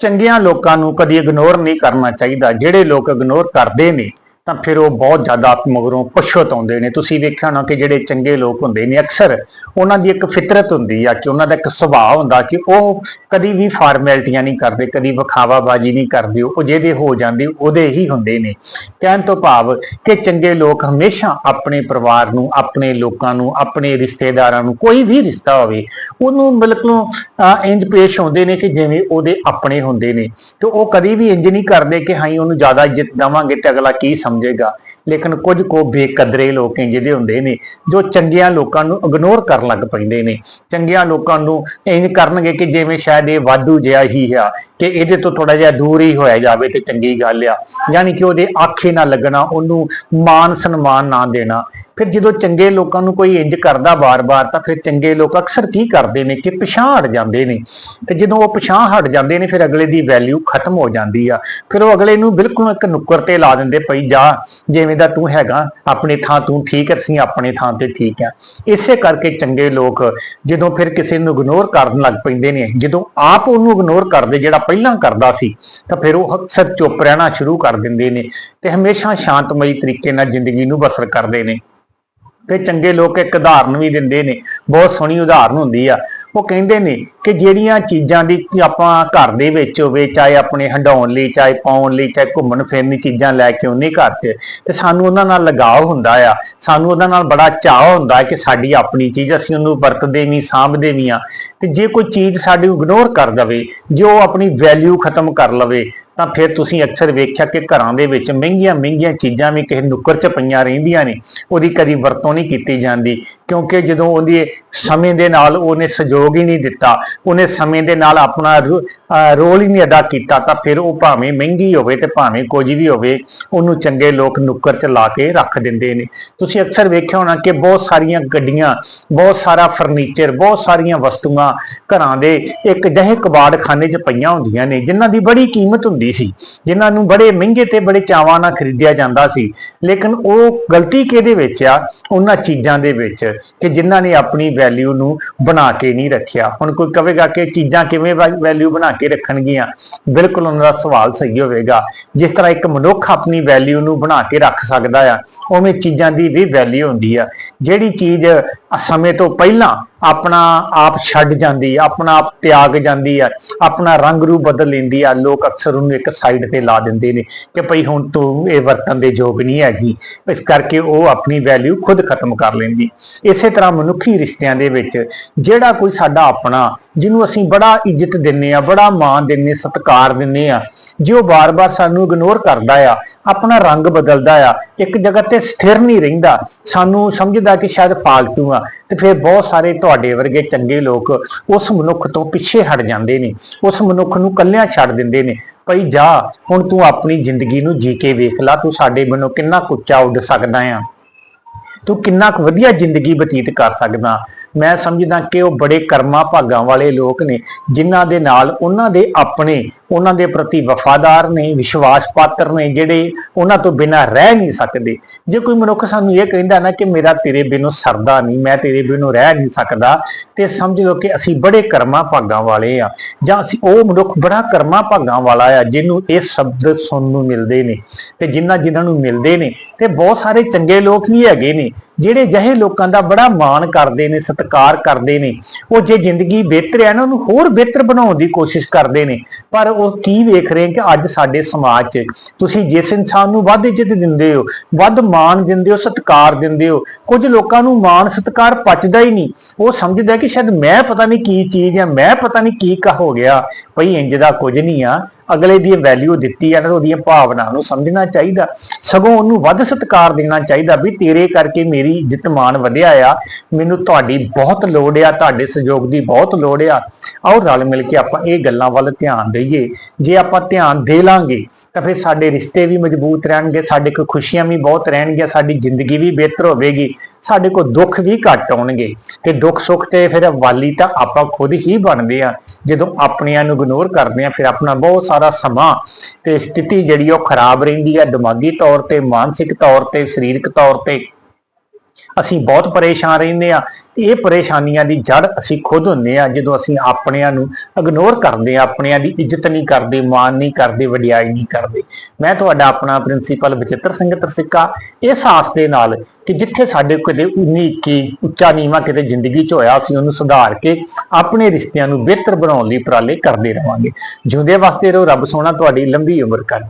ਚੰਗਿਆਂ ਲੋਕਾਂ ਨੂੰ ਕਦੀ ਇਗਨੋਰ ਨਹੀਂ ਕਰਨਾ ਚਾਹੀਦਾ ਜਿਹੜੇ ਲੋਕ ਇਗਨੋਰ ਕਰਦੇ ਨੇ ਤਾਂ ਫਿਰ ਉਹ ਬਹੁਤ ਜ਼ਿਆਦਾ ਮਗਰੋਂ ਪਛਤਾਉਂਦੇ ਨੇ। ਤੁਸੀਂ ਵੇਖਿਆ ਹੋਣਾ ਕਿ ਜਿਹੜੇ ਚੰਗੇ ਲੋਕ ਹੁੰਦੇ ਨੇ ਅਕਸਰ ਉਹਨਾਂ ਦੀ ਇੱਕ ਫਿਤਰਤ ਹੁੰਦੀ ਆ ਕਿ ਉਹਨਾਂ ਦਾ ਇੱਕ ਸੁਭਾਅ ਹੁੰਦਾ ਕਿ ਉਹ ਕਦੀ ਵੀ ਫਾਰਮੈਲਟੀਆਂ ਨਹੀਂ ਕਰਦੇ ਕਦੀ ਵਿਖਾਵਾਬਾਜ਼ੀ ਨਹੀਂ ਕਰਦੇ ਉਹ ਜਿਹਦੇ ਹੋ ਜਾਂਦੇ ਉਹਦੇ ਹੀ ਹੁੰਦੇ ਨੇ। ਕਹਿਣ ਤੋਂ ਭਾਵ ਕਿ ਚੰਗੇ ਲੋਕ ਹਮੇਸ਼ਾ ਆਪਣੇ ਪਰਿਵਾਰ ਨੂੰ ਆਪਣੇ ਲੋਕਾਂ ਨੂੰ ਆਪਣੇ ਰਿਸ਼ਤੇਦਾਰਾਂ ਨੂੰ ਕੋਈ ਵੀ ਰਿਸ਼ਤਾ ਹੋਵੇ ਉਹਨੂੰ ਬਿਲਕੁਲ ਅਹ, ਇੰਜ ਪੇਸ਼ ਆਉਂਦੇ ਨੇ ਕਿ ਜਿਵੇਂ ਉਹਦੇ ਆਪਣੇ ਹੁੰਦੇ ਨੇ। ਤੇ ਉਹ ਕਦੀ ਵੀ ਇੰਜ ਨਹੀਂ ਕਰਦੇ ਕਿ ਹਾਂ ਉਹਨੂੰ ਜ਼ਿਆਦਾ ਇੱਜ਼ਤ ਦੇਵਾਂਗੇ ਤੇ ਅਗਲਾ ਕੀ ਸਮਝ। ਸਮਝੇਗਾ ਲੇਕਿਨ ਕੁਝ ਕੋ ਬੇਕਦਰੇ ਲੋਕ ਇੰਜ ਹੁੰਦੇ ਨੇ, ਜੋ ਚੰਗਿਆਂ ਲੋਕਾਂ ਨੂੰ ਇਗਨੋਰ ਕਰਨ ਲੱਗ ਪੈਂਦੇ ਨੇ। ਚੰਗਿਆਂ ਲੋਕਾਂ ਨੂੰ ਇੰਜ ਕਰਨਗੇ ਕਿ ਜਿਵੇਂ ਸ਼ਾਇਦ ਇਹ ਵਾਧੂ ਜਿਹਾ ਹੀ ਆ। ਕਿ ਇਹਦੇ ਤੋਂ ਥੋੜਾ ਜਿਹਾ ਦੂਰ ਹੀ ਹੋਇਆ ਜਾਵੇ ਤੇ ਚੰਗੀ ਗੱਲ ਆ। ਯਾਨੀ ਕਿ ਉਹਦੇ ਆਖੇ ਨਾ ਲੱਗਣਾ, ਉਹਨੂੰ ਮਾਨ ਸਨਮਾਨ ਨਾ ਦੇਣਾ। ਫਿਰ ਜਦੋਂ ਚੰਗੇ ਲੋਕਾਂ ਨੂੰ ਕੋਈ ਇੰਜ ਕਰਦਾ ਵਾਰ ਵਾਰ ਤਾਂ ਫਿਰ ਚੰਗੇ ਲੋਕ ਅਕਸਰ ਕੀ ਕਰਦੇ ਨੇ ਕਿ ਪਿਛਾਂਹ ਹਟ ਜਾਂਦੇ ਨੇ। ਤੇ ਜਦੋਂ ਉਹ ਪਿਛਾਂਹ ਹਟ ਜਾਂਦੇ ਨੇ, ਫਿਰ ਅਗਲੇ ਦੀ ਵੈਲਿਊ ਖਤਮ ਹੋ ਜਾਂਦੀ ਆ। ਫਿਰ ਉਹ ਅਗਲੇ ਨੂੰ ਬਿਲਕੁਲ ਇੱਕ ਨੁੱਕਰ ਤੇ ਲਾ ਦਿੰਦੇ ਪਈ, ਜਾ, ਜਿਵੇਂ ਦਾ ਤੂੰ ਹੈਗਾ, ਆਪਣੇ ਥਾਂ ਤੂੰ ਠੀਕ ਹੈ, ਅਸੀਂ ਆਪਣੇ ਥਾਂ ਤੇ ਠੀਕ ਆ ਇਸੇ ਕਰਕੇ ਚੰਗੇ ਲੋਕ ਜਦੋਂ ਫਿਰ ਕਿਸੇ ਨੂੰ ਇਗਨੋਰ ਕਰਨ ਲੱਗ ਪੈਂਦੇ ਨੇ, ਜਦੋਂ ਆਪ ਉਹਨੂੰ ਇਗਨੋਰ ਕਰਦੇ, ਜਿਹੜਾ ਪਹਿਲਾਂ ਕਰਦਾ ਸੀ, ਤਾਂ ਫਿਰ ਉਹ ਅਕਸਰ ਚੁੱਪ ਰਹਿਣਾ ਸ਼ੁਰੂ ਕਰ ਦਿੰਦੇ ਨੇ ਤੇ ਹਮੇਸ਼ਾ ਸ਼ਾਂਤਮਈ ਤਰੀਕੇ ਨਾਲ ਜ਼ਿੰਦਗੀ ਨੂੰ ਬਸਰ ਕਰਦੇ ਨੇ। ਤੇ ਚੰਗੇ ਲੋਕ ਇੱਕ ਉਦਾਹਰਨ ਵੀ ਦਿੰਦੇ ਨੇ, ਬਹੁਤ ਸੋਹਣੀ ਉਦਾਹਰਨ ਹੁੰਦੀ ਆ। ਉਹ ਕਹਿੰਦੇ ਨੇ ਕਿ ਜਿਹੜੀਆਂ ਚੀਜ਼ਾਂ ਦੀ ਆਪਾਂ ਘਰ ਦੇ ਵਿੱਚ ਹੋਵੇ, ਚਾਹੇ ਆਪਣੇ ਹੰਡਾਉਣ ਲਈ, ਚਾਹੇ ਪਾਉਣ ਲਈ, ਚਾਹੇ ਘੁੰਮਣ ਫਿਰਨ ਦੀ ਚੀਜ਼ਾਂ ਲੈ ਕੇ ਆਉਂਦੇ ਘਰ 'ਚ, ਤੇ ਸਾਨੂੰ ਉਹਨਾਂ ਨਾਲ ਲਗਾਵ ਹੁੰਦਾ ਆ। ਸਾਨੂੰ ਉਹਨਾਂ ਨਾਲ ਬੜਾ ਚਾਅ ਹੁੰਦਾ ਕਿ ਸਾਡੀ ਆਪਣੀ ਚੀਜ਼ ਅਸੀਂ ਉਹਨੂੰ ਵਰਤਦੇ ਨਹੀਂ, ਸਾਂਭਦੇ ਨਹੀਂ ਆ। ਤੇ ਜੇ ਕੋਈ ਚੀਜ਼ ਸਾਡੀ ਇਗਨੋਰ ਕਰ ਦਵੇ, ਜੇ ਉਹ ਆਪਣੀ ਵੈਲਿਊ ਖਤਮ ਕਰ ਲਵੇ ਤਾਂ ਫਿਰ ਤੁਸੀਂ ਅਕਸਰ ਵੇਖਿਆ ਕਿ ਘਰਾਂ ਦੇ ਵਿੱਚ ਮਹਿੰਗੀਆਂ ਮਹਿੰਗੀਆਂ ਚੀਜ਼ਾਂ ਵੀ ਕਿਸੇ ਨੁੱਕਰ 'ਚ ਪਈਆਂ ਰਹਿੰਦੀਆਂ ਨੇ। ਉਹਦੀ ਕਦੀ ਵਰਤੋਂ ਨਹੀਂ ਕੀਤੀ ਜਾਂਦੀ ਕਿਉਂਕਿ ਜਦੋਂ ਉਹਦੀ ਸਮੇਂ ਦੇ ਨਾਲ ਉਹਨੇ ਸਹਿਯੋਗ ਹੀ ਨਹੀਂ ਦਿੱਤਾ, ਉਹਨੇ ਸਮੇਂ ਦੇ ਨਾਲ ਆਪਣਾ ਰੋ- ਰੋਲ ਹੀ ਨਹੀਂ ਅਦਾ ਕੀਤਾ ਤਾਂ ਫਿਰ ਉਹ ਭਾਵੇਂ ਮਹਿੰਗੀ ਹੋਵੇ ਤੇ ਭਾਵੇਂ ਕੁਝ ਵੀ ਹੋਵੇ, ਉਹਨੂੰ ਚੰਗੇ ਲੋਕ ਨੁੱਕਰ 'ਚ ਲਾ ਕੇ ਰੱਖ ਦਿੰਦੇ ਨੇ। ਤੁਸੀਂ ਅਕਸਰ ਵੇਖਿਆ ਹੋਣਾ ਕਿ ਬਹੁਤ ਸਾਰੀਆਂ ਗੱਡੀਆਂ, ਬਹੁਤ ਸਾਰਾ ਫਰਨੀਚਰ, ਬਹੁਤ ਸਾਰੀਆਂ ਵਸਤੂਆਂ ਘਰਾਂ ਦੇ ਇੱਕ ਜਿਹੇ ਕਬਾੜਖਾਨੇ 'ਚ ਪਈਆਂ ਹੁੰਦੀਆਂ ਨੇ, ਜਿਨ੍ਹਾਂ ਦੀ ਬੜੀ ਕੀਮਤ ਹੁੰਦੀ ਸੀ, ਜਿਨ੍ਹਾਂ ਨੂੰ ਬੜੇ ਮਹਿੰਗੇ ਤੇ ਬੜੇ ਚਾਵਾਂ ਨਾਲ ਖਰੀਦਿਆ ਜਾਂਦਾ ਸੀ। ਲੇਕਿਨ ਉਹ ਗਲਤੀ ਕਿਹਦੇ ਵਿੱਚ ਆ? ਉਹਨਾਂ ਚੀਜ਼ਾਂ ਦੇ ਵਿੱਚ ਕਿ ਜਿਨ੍ਹਾਂ ਨੇ ਆਪਣੀ ਵੈਲਿਊ ਨੂੰ ਬਣਾ ਕੇ ਨਹੀਂ ਰੱਖਿਆ। ਹੁਣ ਕੋਈ ਕਹੇਗਾ ਕਿ ਚੀਜ਼ਾਂ ਕਿਵੇਂ ਵੈਲਿਊ ਬਣਾ ਕੇ ਰੱਖਣਗੀਆਂ? ਬਿਲਕੁਲ ਉਹਨਾਂ ਦਾ ਸਵਾਲ ਸਹੀ ਹੋਵੇਗਾ। ਜਿਸ ਤਰ੍ਹਾਂ ਇੱਕ ਮਨੁੱਖ ਆਪਣੀ ਵੈਲਿਊ ਨੂੰ ਬਣਾ ਕੇ ਰੱਖ ਸਕਦਾ ਆ, ਉਵੇਂ ਚੀਜ਼ਾਂ ਦੀ ਵੀ ਵੈਲਿਊ ਹੁੰਦੀ ਆ। ਜਿਹੜੀ ਚੀਜ਼ ਸਮੇਂ ਤੋਂ ਪਹਿਲਾਂ ਆਪਣਾ ਆਪ ਛੱਡ ਜਾਂਦੀ ਆ, ਆਪਣਾ ਆਪ ਤਿਆਗ ਜਾਂਦੀ ਆ, ਆਪਣਾ ਰੰਗ ਰੂਪ ਬਦਲ ਲੈਂਦੀ ਆ। ਲੋਕ ਅਕਸਰ ਉਹਨੂੰ ਇੱਕ ਸਾਈਡ ਤੇ ਲਾ ਦਿੰਦੇ ਨੇ ਕਿ ਭਈ ਹੁਣ ਤੂੰ ਇਹ ਵਰਤਨ ਦੇ ਯੋਗ ਨਹੀਂ ਹੈਗੀ। ਇਸ ਕਰਕੇ ਉਹ ਆਪਣੀ ਵੈਲਿਊ ਖੁਦ ਖਤਮ ਕਰ ਲੈਂਦੀ। ਇਸੇ ਤਰ੍ਹਾਂ ਮਨੁੱਖੀ ਰਿਸ਼ਤਿਆਂ ਦੇ ਵਿੱਚ ਜਿਹੜਾ ਕੋਈ ਸਾਡਾ ਆਪਣਾ, ਜਿਹਨੂੰ ਅਸੀਂ ਬੜਾ ਇੱਜ਼ਤ ਦਿੰਨੇ ਆ, ਬੜਾ ਮਾਣ ਦਿੰਨੇ, ਸਤਿਕਾਰ ਦਿੰਨੇ ਆ, ਜੇ ਉਹ ਬਾਰ-ਬਾਰ ਸਾਨੂੰ ਇਗਨੋਰ ਕਰਦਾ ਆ, ਆਪਣਾ ਰੰਗ ਬਦਲਦਾ ਆ, ਇੱਕ ਜਗ੍ਹਾ ਤੇ ਸਥਿਰ ਨਹੀਂ ਰਹਿੰਦਾ, ਸਾਨੂੰ ਸਮਝਦਾ ਕਿ ਸ਼ਾਇਦ ਫਾਲਤੂ ਆ ਤੇ ਫਿਰ ਬਹੁਤ ਸਾਰੇ ਤੁਹਾਡੇ ਵਰਗੇ ਚੰਗੇ ਲੋਕ ਉਸ ਮਨੁੱਖ ਤੋਂ ਪਿੱਛੇ ਹਟ ਜਾਂਦੇ ਨੇ, ਉਸ ਮਨੁੱਖ ਨੂੰ ਕੱਲਿਆਂ ਛੱਡ ਦਿੰਦੇ ਨੇ, ਭਈ ਜਾ, ਹੁਣ ਤੂੰ ਆਪਣੀ ਜ਼ਿੰਦਗੀ ਨੂੰ ਜੀ ਕੇ ਵੇਖ ਲੈ, ਤੂੰ ਸਾਡੇ ਬਿਨੋਂ ਕਿੰਨਾ ਕੁੱਚਾ ਉੱਡ ਸਕਦਾ ਆ। ਤੂੰ ਕਿੰਨਾ ਕੁ ਵਧੀਆ ਜ਼ਿੰਦਗੀ ਬਤੀਤ ਕਰ ਸਕਦਾ। ਮੈਂ ਸਮਝਦਾ ਕਿ ਉਹ ਬੜੇ ਕਰਮਾਂ ਭਾਗਾਂ ਵਾਲੇ ਲੋਕ ਨੇ, ਜਿਨ੍ਹਾਂ ਦੇ ਨਾਲ ਉਹਨਾਂ ਦੇ ਆਪਣੇ ਉਹਨਾਂ ਦੇ ਪ੍ਰਤੀ ਵਫਾਦਾਰ ਨੇ ਵਿਸ਼ਵਾਸ ਪਾਤਰ ਨੇ ਜਿਹੜੇ ਉਹਨਾਂ ਤੋਂ ਬਿਨਾਂ ਰਹਿ ਨਹੀਂ ਸਕਦੇ। ਜੇ ਕੋਈ ਮਨੁੱਖ ਸਾਨੂੰ ਇਹ ਕਹਿੰਦਾ ਨਾ ਕਿ ਮੇਰਾ ਤੇਰੇ ਬਿਨੋਂ ਸਰਦਾ ਨਹੀਂ, ਮੈਂ ਤੇਰੇ ਬਿਨੋਂ ਰਹਿ ਨਹੀਂ ਸਕਦਾ, ਤੇ ਸਮਝ ਲਓ ਕਿ ਅਸੀਂ ਬੜੇ ਕਰਮਾਂ ਭਾਗਾਂ ਵਾਲੇ ਆ, ਜਾਂ ਅਸੀਂ ਉਹ ਮਨੁੱਖ ਬੜਾ ਕਰਮਾਂ ਭਾਗਾਂ ਵਾਲਾ ਆ, ਜਿਹਨੂੰ ਇਹ ਸ਼ਬਦ ਸੁਣਨ ਨੂੰ ਮਿਲਦੇ ਨੇ, ਤੇ ਜਿਨ੍ਹਾਂ ਜਿਨ੍ਹਾਂ ਨੂੰ ਮਿਲਦੇ ਨੇ, ਤੇ ਬਹੁਤ ਸਾਰੇ ਚੰਗੇ ਲੋਕ ਵੀ ਹੈਗੇ ਨੇ, ਜਿਹੜੇ ਜਿਹੇ ਲੋਕਾਂ ਦਾ ਬੜਾ ਮਾਣ ਕਰਦੇ ਨੇ, ਸਤਿਕਾਰ ਕਰਦੇ ਨੇ, ਉਹ ਜੇ ਜ਼ਿੰਦਗੀ ਬਿਹਤਰ ਹੈ ਨਾ, ਉਹਨੂੰ ਹੋਰ ਬਿਹਤਰ ਬਣਾਉਣ ਦੀ ਕੋਸ਼ਿਸ਼ ਕਰਦੇ ਨੇ ਪਰ ਉਹ ਕੀ ਵੇਖ ਰਹੇ ਕਿ ਅੱਜ ਸਾਡੇ ਸਮਾਜ 'ਚ ਤੁਸੀਂ ਜਿਸ ਇਨਸਾਨ ਨੂੰ ਵੱਧ ਇੱਜ਼ਤ ਦਿੰਦੇ ਹੋ, ਵੱਧ ਮਾਣ ਦਿੰਦੇ ਹੋ, ਸਤਿਕਾਰ ਦਿੰਦੇ ਹੋ, ਕੁਝ ਲੋਕਾਂ ਨੂੰ ਮਾਣ ਸਤਿਕਾਰ ਪਚਦਾ ਹੀ ਨਹੀਂ। ਉਹ ਸਮਝਦਾ ਕਿ ਸ਼ਾਇਦ ਮੈਂ ਪਤਾ ਨਹੀਂ ਕੀ ਚੀਜ਼ ਆ, ਮੈਂ ਪਤਾ ਨਹੀਂ ਕੀ ਕਾ ਹੋ ਗਿਆ, ਭਈ ਇੰਜ ਦਾ ਕੁਝ ਨਹੀਂ ਆ। ਅਗਲੇ ਦੀ ਵੈਲਿਊ ਦਿੱਤੀ ਆ ਨਾ, ਉਹਦੀਆਂ ਭਾਵਨਾ ਨੂੰ ਸਮਝਣਾ ਚਾਹੀਦਾ। ਸਗੋਂ ਉਹਨੂੰ ਵੱਧ ਸਤਿਕਾਰ ਦੇਣਾ ਚਾਹੀਦਾ ਵੀ ਤੇਰੇ ਕਰਕੇ ਮੇਰੀ ਇੱਜ਼ਤ ਵਧਿਆ ਆ। ਮੈਨੂੰ ਤੁਹਾਡੀ ਬਹੁਤ ਲੋੜ ਆ, ਤੁਹਾਡੇ ਸਹਿਯੋਗ ਦੀ ਬਹੁਤ ਲੋੜ ਆ। ਆਓ ਰਲ ਮਿਲ ਕੇ ਆਪਾਂ ਇਹ ਗੱਲਾਂ ਵੱਲ ਧਿਆਨ ਦੇਈਏ। ਜੇ ਆਪਾਂ ਧਿਆਨ ਦੇ ਲਾਂਗੇ, ਤਾਂ ਫਿਰ ਸਾਡੇ ਰਿਸ਼ਤੇ ਵੀ ਮਜ਼ਬੂਤ ਰਹਿਣਗੇ, ਸਾਡੇ ਕੋਲ ਖੁਸ਼ੀਆਂ ਵੀ ਬਹੁਤ ਰਹਿਣਗੀਆਂ, ਸਾਡੀ ਜ਼ਿੰਦਗੀ ਵੀ ਬਿਹਤਰ ਹੋਵੇਗੀ। ਸਾਡੇ ਕੋਲ ਦੁੱਖ ਵੀ ਘੱਟ ਆਉਣਗੇ। ਤੇ ਦੁੱਖ ਸੁੱਖ ਤੇ ਫਿਰ ਵਾਲੀ ਤਾਂ ਆਪਾਂ ਖੁਦ ਹੀ ਬਣਦੇ ਆ। ਜਦੋਂ ਆਪਣਿਆਂ ਨੂੰ ਇਗਨੋਰ ਕਰਦੇ ਆ, ਫਿਰ ਆਪਣਾ ਬਹੁਤ ਸਾਰਾ ਸਮਾਂ ਤੇ ਸਥਿਤੀ ਜਿਹੜੀ ਉਹ ਖਰਾਬ ਰਹਿੰਦੀ ਹੈ, ਦਿਮਾਗੀ ਤੌਰ ਤੇ, ਮਾਨਸਿਕ ਤੌਰ ਤੇ, ਸਰੀਰਕ ਤੌਰ ਤੇ। ਅਸੀਂ ਬਹੁਤ ਪਰੇਸ਼ਾਨ ਰਹਿੰਦੇ ਆ ਇਹ ਪਰੇਸ਼ਾਨੀਆਂ ਦੀ ਜੜ ਅਸੀਂ ਖੁਦ ਹੁੰਨੇ ਆ ਜਦੋਂ ਅਸੀਂ ਆਪਣਿਆਂ ਨੂੰ ਇਗਨੋਰ ਕਰਦੇ ਆ ਆਪਣਿਆਂ ਦੀ ਇੱਜ਼ਤ ਨਹੀਂ ਕਰਦੇ, ਮਾਣ ਨਹੀਂ ਕਰਦੇ, ਵਡਿਆਈ ਨਹੀਂ ਕਰਦੇ। ਮੈਂ ਤੁਹਾਡਾ ਆਪਣਾ ਪ੍ਰਿੰਸੀਪਲ ਬਚਿੱਤਰ ਸਿੰਘ ਤਰਸਿੱਕਾ, ਇਸ ਆਸ ਦੇ ਨਾਲ ਕਿ ਜਿੱਥੇ ਸਾਡੇ ਕਿਤੇ ਉਨੀ ਕੀ ਉੱਚਾ ਨੀਵਾ ਕਿਤੇ ਜ਼ਿੰਦਗੀ 'ਚ ਹੋਇਆ, ਅਸੀਂ ਉਹਨੂੰ ਸੁਧਾਰ ਕੇ ਆਪਣੇ ਰਿਸ਼ਤਿਆਂ ਨੂੰ ਬਿਹਤਰ ਬਣਾਉਣ ਲਈ ਉਪਰਾਲੇ ਕਰਦੇ ਰਵਾਂਗੇ। ਜਿਉਂਦੇ ਵਾਸਤੇ ਰਹੋ, ਰੱਬ ਸੋਹਣਾ ਤੁਹਾਡੀ ਲੰਬੀ ਉਮਰ ਕਰੇ।